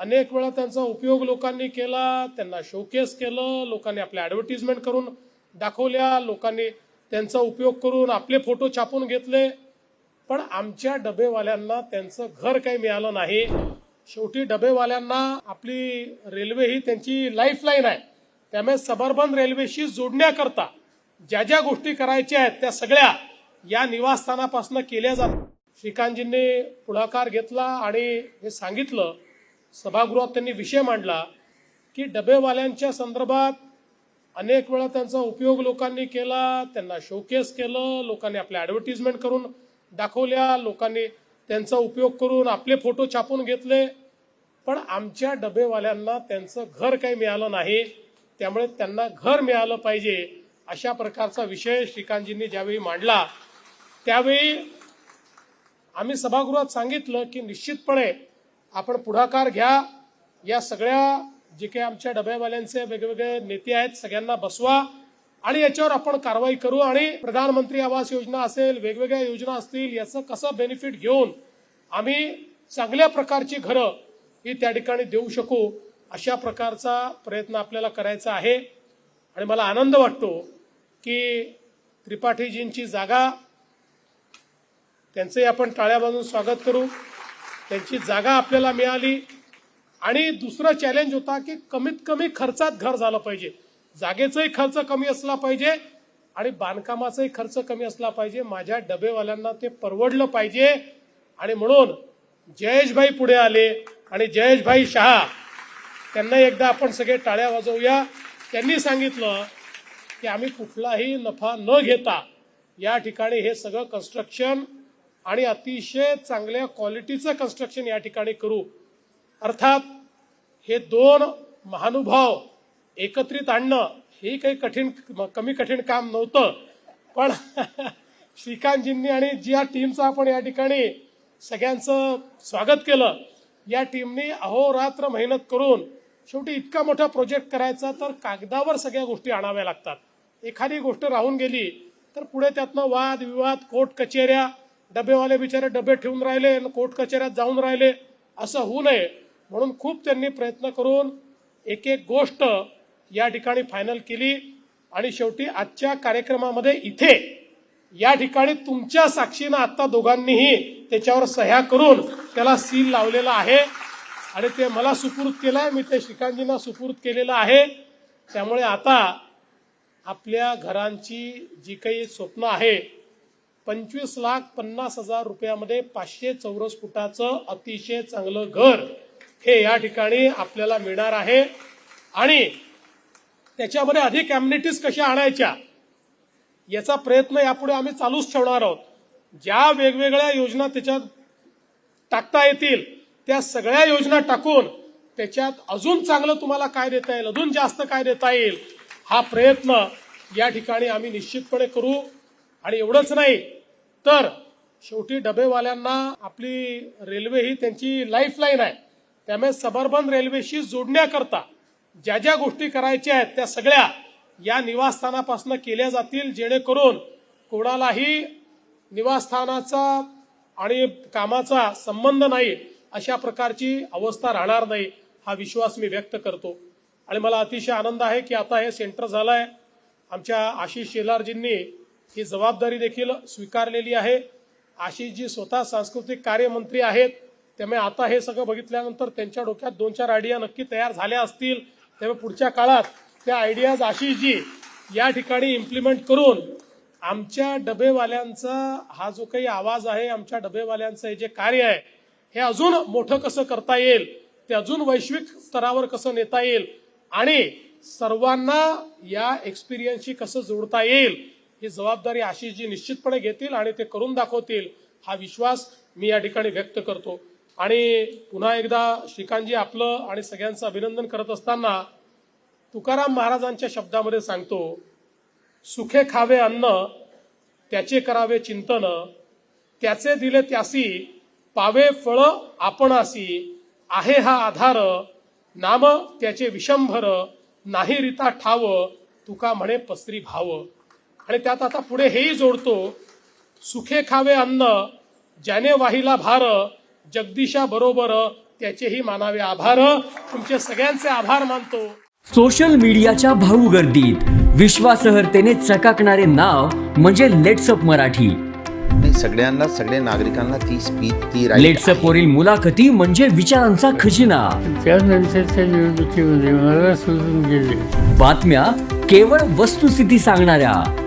अनेक वेळा त्यांचा उपयोग लोकांनी केला त्यांना शोकेस केलं लोकांनी आपल्या ॲडव्हर्टिजमेंट करून दाखवल्या लोकांनी त्यांचा उपयोग करून आपले फोटो छापून घेतले. पण आमच्या डबेवाल्यांना त्यांचं घर काही मिळालं नाही. शेवटी डबेवाल्यांना आपली रेल्वे ही त्यांची लाईफलाईन आहे. त्यामुळे सबर्बन रेल्वेशी जोडण्याकरता ज्या ज्या गोष्टी करायच्या आहेत त्या सगळ्या या निवासस्थानापासून केल्या जातात. श्रीकांतजींनी पुढाकार घेतला आणि हे सांगितलं सभागृहात त्यांनी विषय मांडला की डबेवाल्यांच्या संदर्भात अनेक वेळा त्यांचा उपयोग लोकांनी केला त्यांना शोकेस केलं लोकांनी आपल्या ॲडव्हर्टिजमेंट करून दाखवल्या लोकांनी त्यांचा उपयोग करून आपले फोटो छापून घेतले. पण आमच्या डबेवाल्यांना त्यांचं घर काही मिळालं नाही त्यामुळे त्यांना घर मिळालं पाहिजे अशा प्रकारचा विषय श्रीकांतजींनी ज्यावेळी मांडला त्यावेळी आम्ही सभागृहात सांगितलं की निश्चितपणे आपण पुढाकार घ्या. या सगळ्या जे काही आमच्या डब्यावाल्यांचे वेगवेगळे नेते आहेत सगळ्यांना बसवा. आणि याच्यावर आपण कारवाई करू आणि प्रधानमंत्री आवास योजना असेल वेगवेगळ्या योजना असतील याचं कसं बेनिफिट घेऊन आम्ही चांगल्या प्रकारची घरं ही त्या ठिकाणी देऊ शकू अशा प्रकारचा प्रयत्न आपल्याला करायचा आहे. आणि मला आनंद वाटतो की त्रिपाठीजींची जागा त्यांचंही आपण टाळ्या बांधून स्वागत करू. त्यांची जागा आपल्याला मिळाली. आणि दुसरं चॅलेंज होता की कमीत कमी खर्चात घर झालं पाहिजे. जागेचाही खर्च कमी असला पाहिजे आणि बांधकामाचाही खर्च कमी असला पाहिजे. माझ्या डबेवाल्यांना ते परवडलं पाहिजे. आणि म्हणून जयेशभाई पुढे आले आणि जयेशभाई शहा त्यांना एकदा आपण सगळे टाळ्या वाजवूया. त्यांनी सांगितलं की आम्ही कुठलाही नफा न घेता या ठिकाणी हे सगळं कन्स्ट्रक्शन आणि अतिशय चांगल्या क्वालिटीचं कन्स्ट्रक्शन या ठिकाणी करू. अर्थात हे दोन महानुभाव एकत्रित आणणं हे काही कठीण कमी कठीण काम नव्हतं. पण श्रीकांतजींनी आणि ज्या टीमचं आपण या ठिकाणी सगळ्यांचं स्वागत केलं या टीमनी अहोरात्र मेहनत करून शेवटी इतका मोठा प्रोजेक्ट करायचा तर कागदावर सगळ्या गोष्टी आणाव्या लागतात. एखादी गोष्ट राहून गेली तर पुढे त्यातनं वाद विवाद कोर्ट कचेऱ्या डबेवाले बिचारे डबे ठेवून राहिले आणि कोर्ट कचेऱ्यात जाऊन राहिले. असं होऊ नये. म्हणून खूप त्यांनी प्रयत्न करून एक एक गोष्ट या ठिकाणी फायनल केली. आणि शेवटी आजच्या कार्यक्रमामध्ये इथे या ठिकाणी तुमच्या साक्षीनं आता दोघांनीही त्याच्यावर सह्या करून त्याला सील लावलेला आहे. आणि ते मला सुपूर्द केलंय. मी ते श्रीकांतजींना सुपूर्द केलेलं आहे. त्यामुळे आता आपल्या घरांची जी काही स्वप्न आहे पंचवीस लाख पन्नास हजार रुपयामध्ये पाचशे चौरस फुटाचं अतिशय चांगलं घर हे या ठिकाणी आपल्याला मिळणार आहे. आणि त्याच्यामध्ये अधिक ॲम्युनिटीज कशा आणायच्या? याचा प्रयत्न यापुढे आम्ही चालूच ठेवणार आहोत. ज्या वेगवेगळ्या योजना त्याच्यात टाकता येतील त्या सगळ्या योजना टाकून त्याच्यात अजून चांगलं तुम्हाला काय देता येईल अजून जास्त काय देता येईल हा प्रयत्न या ठिकाणी आम्ही निश्चितपणे करू. आणि एवढंच नाही तर शेवटी डबेवाल्यांना आपली रेल्वे ही त्यांची लाईफलाईन आहे. त्यामुळे सबर्बन रेल्वेशी जोडण्याकरता ज्या ज्या गोष्टी करायच्या आहेत त्या सगळ्या या निवासस्थानापासून केल्या जातील जेणेकरून कोणालाही निवासस्थानाचा आणि कामाचा संबंध नाही अशा प्रकारची अवस्था राहणार नाही हा विश्वास मी व्यक्त करतो. आणि मला अतिशय आनंद आहे की आता हे सेंटर झालं आहे आमच्या आशिष शेलारजींनी ही जबाबदारी देखील स्वीकारलेली आहे. अशी जी स्वतः सांस्कृतिक कार्यमंत्री आहेत. त्यामुळे आता हे सगळं बघितल्यानंतर त्यांच्या डोक्यात दोन चार आयडिया नक्की तयार झाल्या असतील. त्यामुळे पुढच्या काळात त्या आयडियाज अशी जी या ठिकाणी इम्प्लिमेंट करून आमच्या डबेवाल्यांचा हा जो काही आवाज आहे आमच्या डबेवाल्यांचं हे जे कार्य आहे हे अजून मोठं कसं करता येईल? ते अजून वैश्विक स्तरावर कसं नेता येईल? आणि सर्वांना या एक्सपिरियन्सशी कसं जोडता येईल? ही जबाबदारी आशिषजी निश्चितपणे घेतील आणि ते करून दाखवतील हा विश्वास मी या ठिकाणी व्यक्त करतो. आणि पुन्हा एकदा श्रीकांतजी आपलं आणि सगळ्यांचं अभिनंदन करत असताना तुकाराम महाराजांच्या शब्दामध्ये सांगतो सुखे खावे अन्न त्याचे करावे चिंतन त्याचे दिले त्यासी पावे फळ आपणासी आहे हा आधार नाम त्याचे विशंभर नाही रिता ठाव तुका म्हणे पसरी भाव. आणि त्यात आता पुढे हेही जोडतो. सुखे खावे अन्न ज्याने वाहिला भार जगदीशा बरोबर त्याचेही मानावे आभार. तुमचे सगळ्यांचे आभार मानतो. सोशल मीडियाच्या भाऊ गर्दीत विश्वासार्हतेने चकाकणारे नाव म्हणजे लेट्सअप मराठी. नाही सगळ्यांना सगळ्या नागरिकांना ती स्पीच ती right लेट्सअप वरील मुलाखती म्हणजे विचारांचा खजिना. त्यानंतरच्या निवडणुकीमध्ये मला सोडून गेले. बातम्या केवळ वस्तुस्थिती सांगणाऱ्या.